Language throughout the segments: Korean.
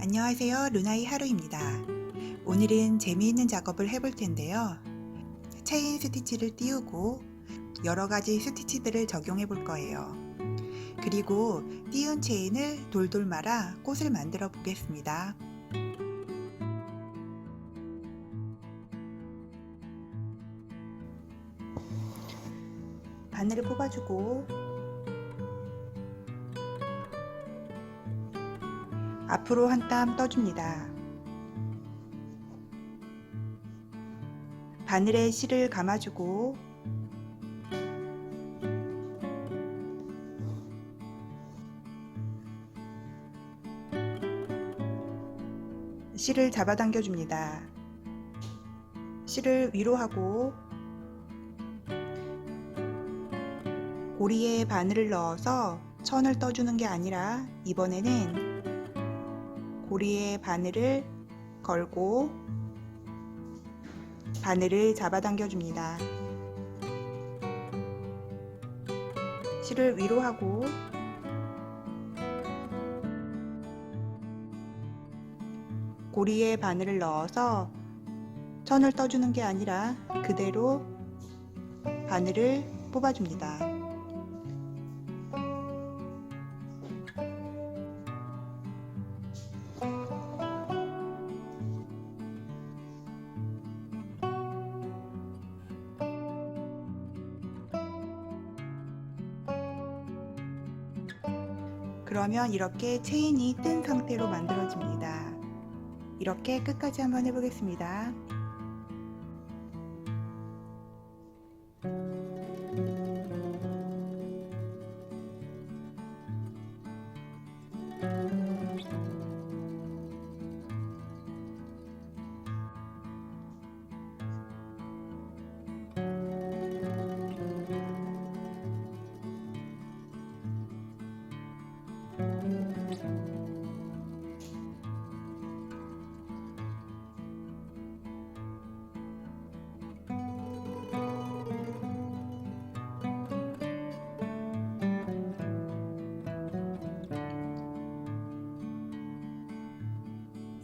안녕하세요. 루나의 하루입니다. 오늘은 재미있는 작업을 해볼 텐데요. 체인 스티치를 띄우고 여러 가지 스티치들을 적용해 볼 거예요. 그리고 띄운 체인을 돌돌 말아 꽃을 만들어 보겠습니다. 바늘을 뽑아주고 앞으로 한 땀 떠줍니다. 바늘에 실을 감아주고 실을 잡아당겨 줍니다. 실을 위로 하고 고리에 바늘을 넣어서 천을 떠주는 게 아니라 이번에는 고리에 바늘을 걸고 바늘을 잡아당겨 줍니다. 실을 위로 하고 고리에 바늘을 넣어서 천을 떠주는 게 아니라 그대로 바늘을 뽑아줍니다. 그러면 이렇게 체인이 뜬 상태로 만들어집니다. 이렇게 끝까지 한번 해보겠습니다.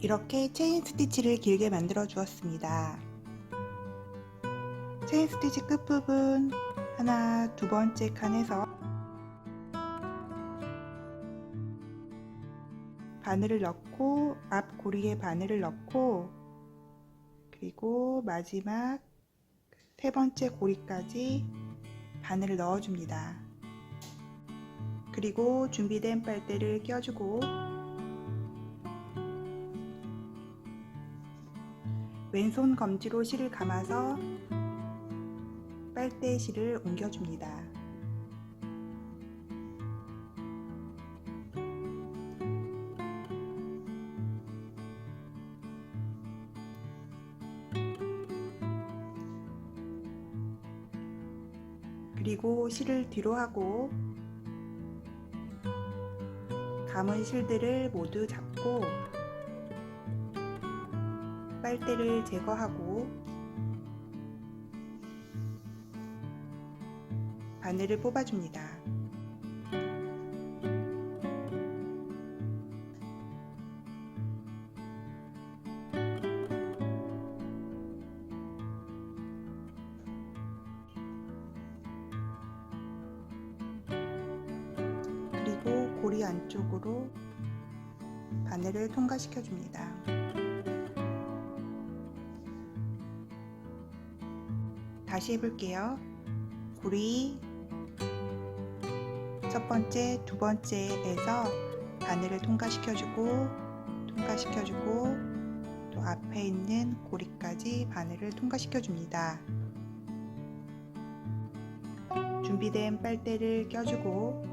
이렇게 체인 스티치를 길게 만들어 주었습니다. 체인 스티치 끝부분 하나 두 번째 칸에서 바늘을 넣고 앞 고리에 바늘을 넣고 그리고 마지막 세 번째 고리까지 바늘을 넣어줍니다. 그리고 준비된 빨대를 껴주고 왼손 검지로 실을 감아서 빨대 실을 옮겨줍니다. 그리고 실을 뒤로 하고 감은 실들을 모두 잡고 빨대를 제거하고 바늘을 뽑아줍니다. 그리고 고리 안쪽으로 바늘을 통과시켜 줍니다. 다시 해볼게요. 고리 첫 번째, 두 번째에서 바늘을 통과시켜주고 통과시켜주고 또 앞에 있는 고리까지 바늘을 통과시켜줍니다. 준비된 빨대를 껴주고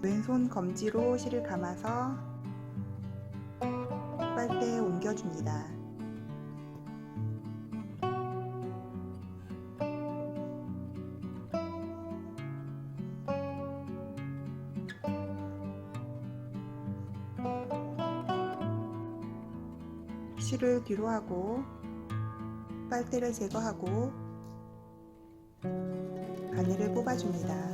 왼손 검지로 실을 감아서 빨대에 옮겨줍니다. 실을 뒤로 하고 빨대를 제거하고 바늘을 뽑아줍니다.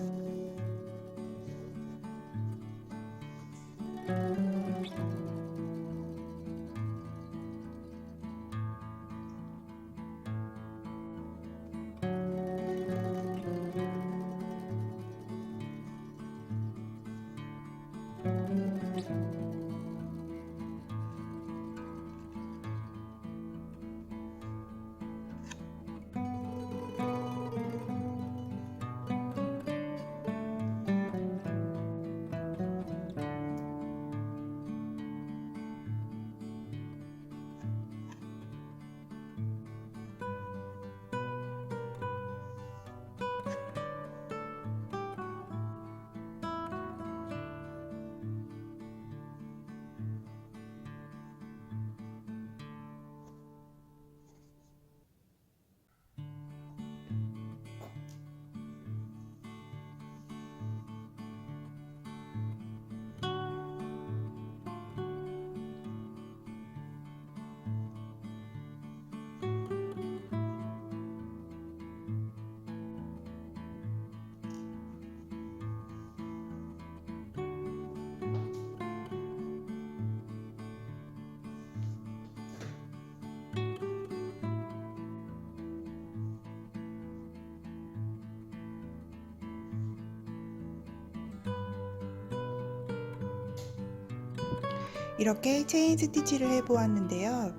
이렇게 체인 스티치를 해보았는데요.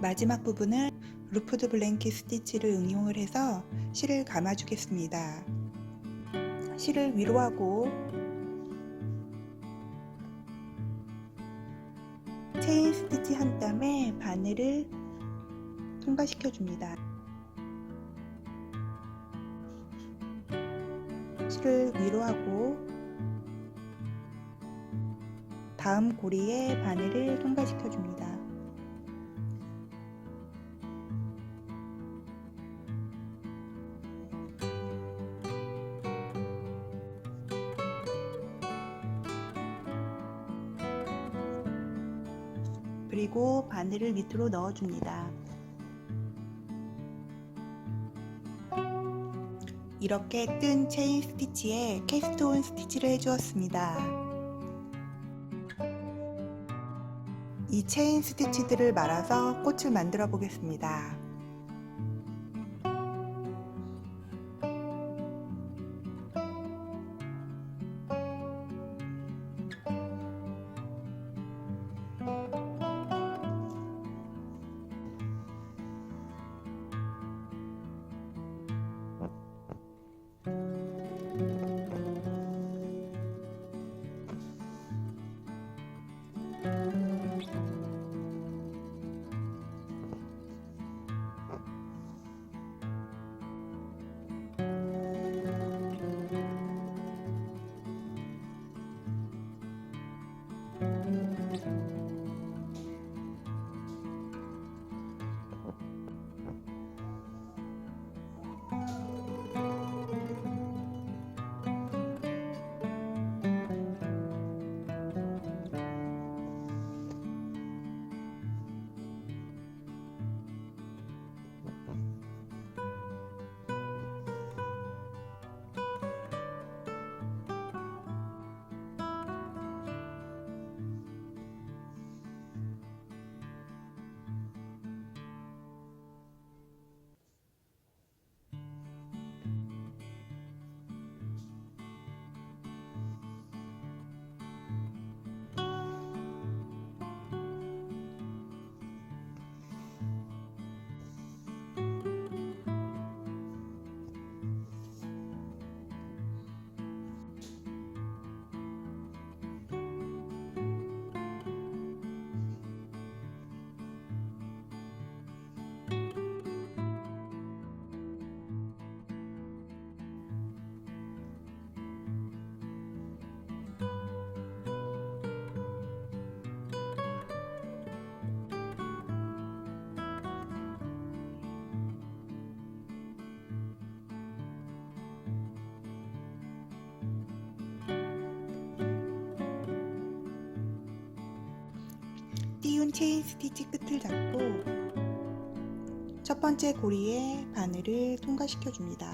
마지막 부분을 루프드 블랭킷 스티치를 응용을 해서 실을 감아주겠습니다. 실을 위로 하고 체인 스티치 한 땀에 바늘을 통과시켜 줍니다. 실을 위로 하고 다음 고리에 바늘을 통과시켜 줍니다. 그리고 바늘을 밑으로 넣어줍니다. 이렇게 뜬 체인 스티치에 캐스트온 스티치를 해주었습니다. 이 체인 스티치들을 말아서 꽃을 만들어 보겠습니다. 띄운 체인 스티치 끝을 잡고 첫 번째 고리에 바늘을 통과시켜 줍니다.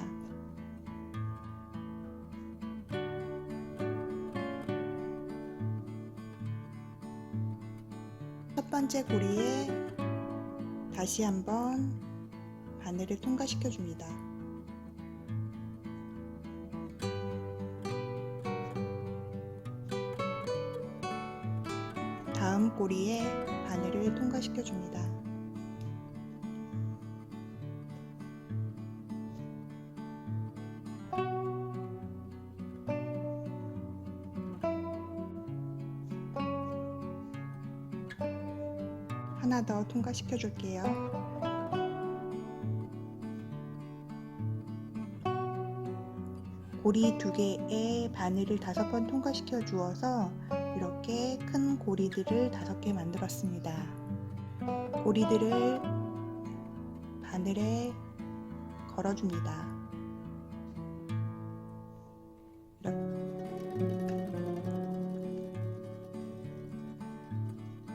첫 번째 고리에 다시 한번 바늘을 통과시켜 줍니다. 고리에 바늘을 통과시켜 줍니다. 하나 더 통과시켜 줄게요. 고리 두 개에 바늘을 다섯 번 통과시켜 주어서 이렇게 큰 고리들을 다섯 개 만들었습니다. 고리들을 바늘에 걸어줍니다.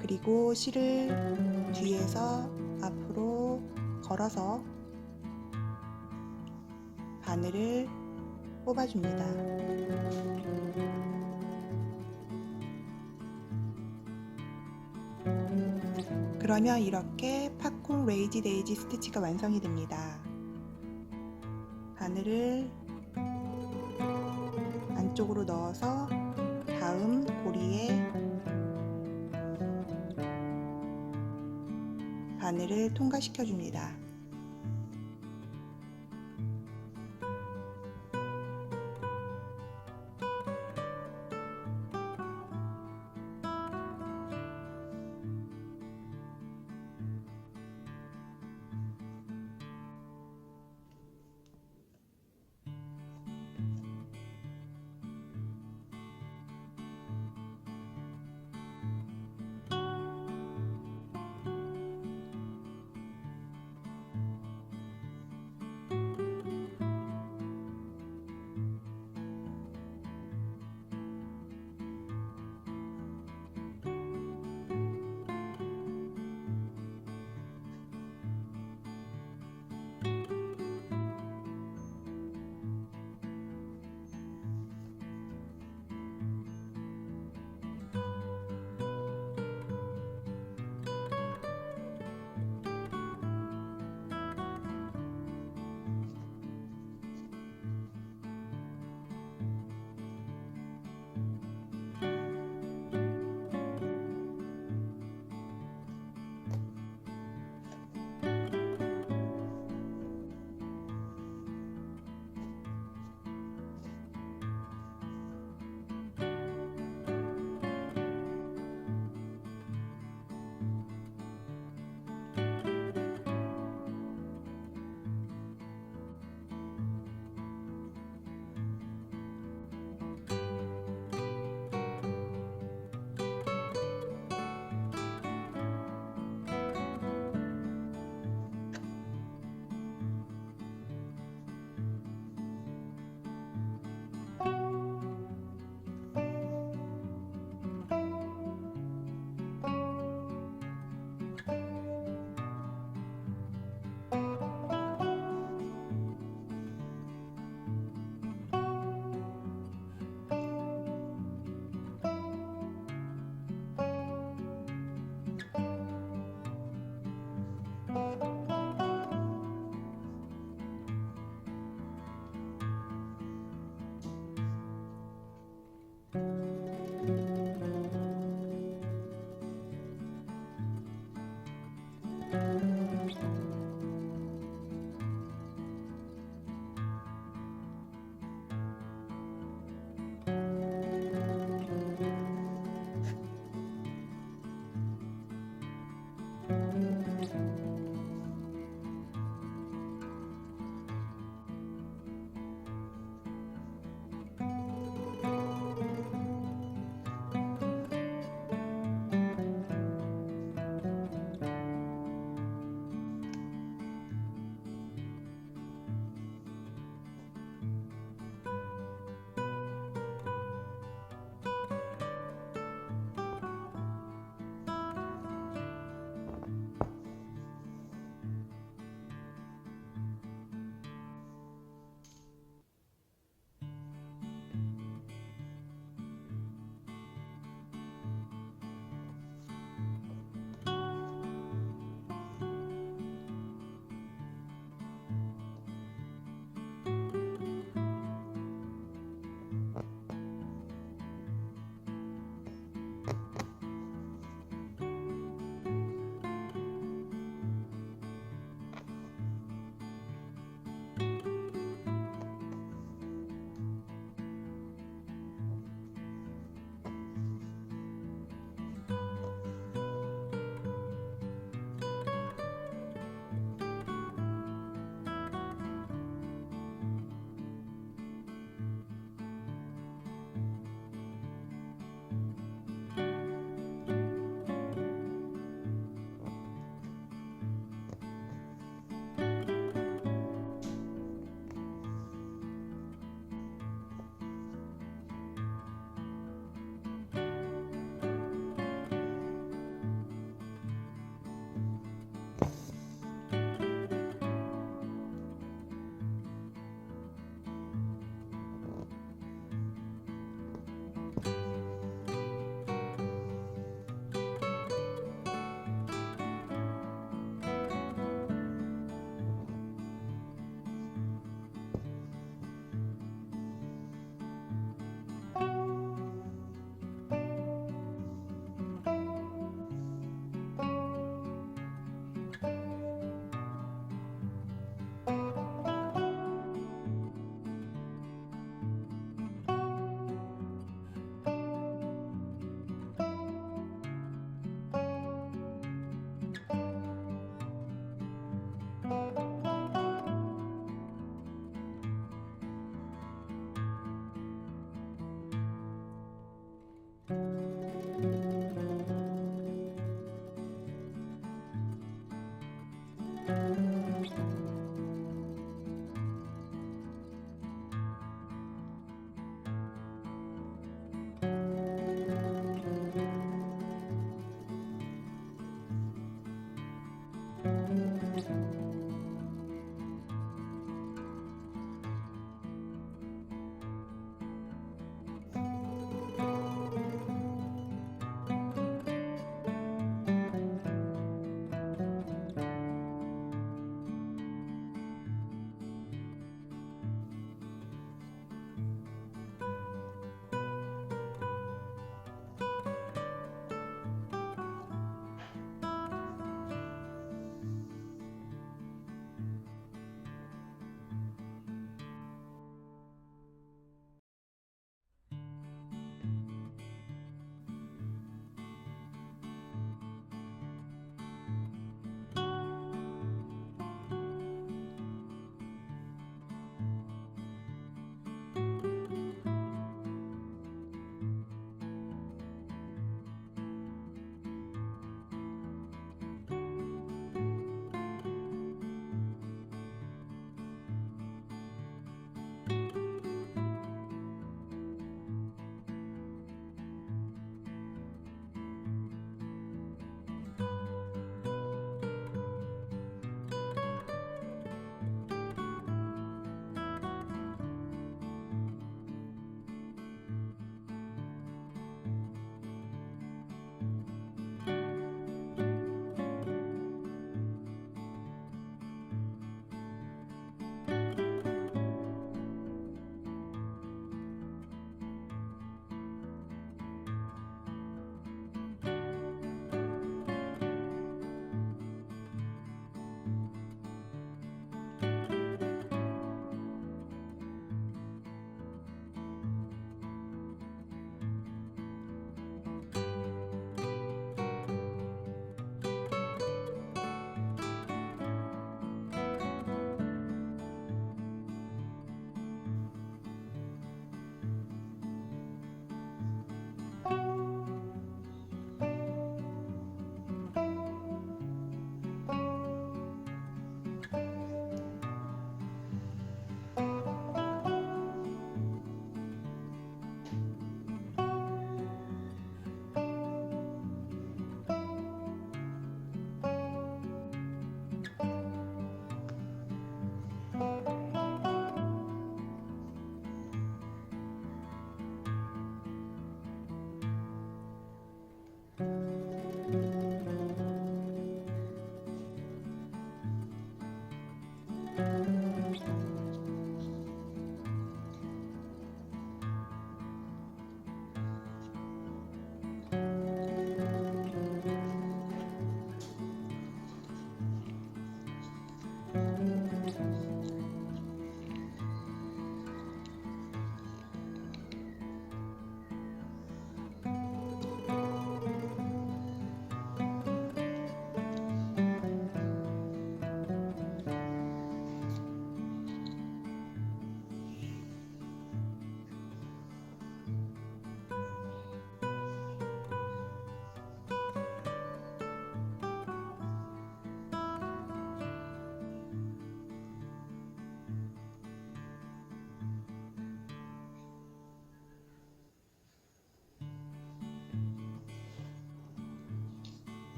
그리고 실을 뒤에서 앞으로 걸어서 바늘을 뽑아줍니다. 그러면 이렇게 팝콘 레이지 데이지 스티치가 완성이 됩니다. 바늘을 안쪽으로 넣어서 다음 고리에 바늘을 통과시켜 줍니다.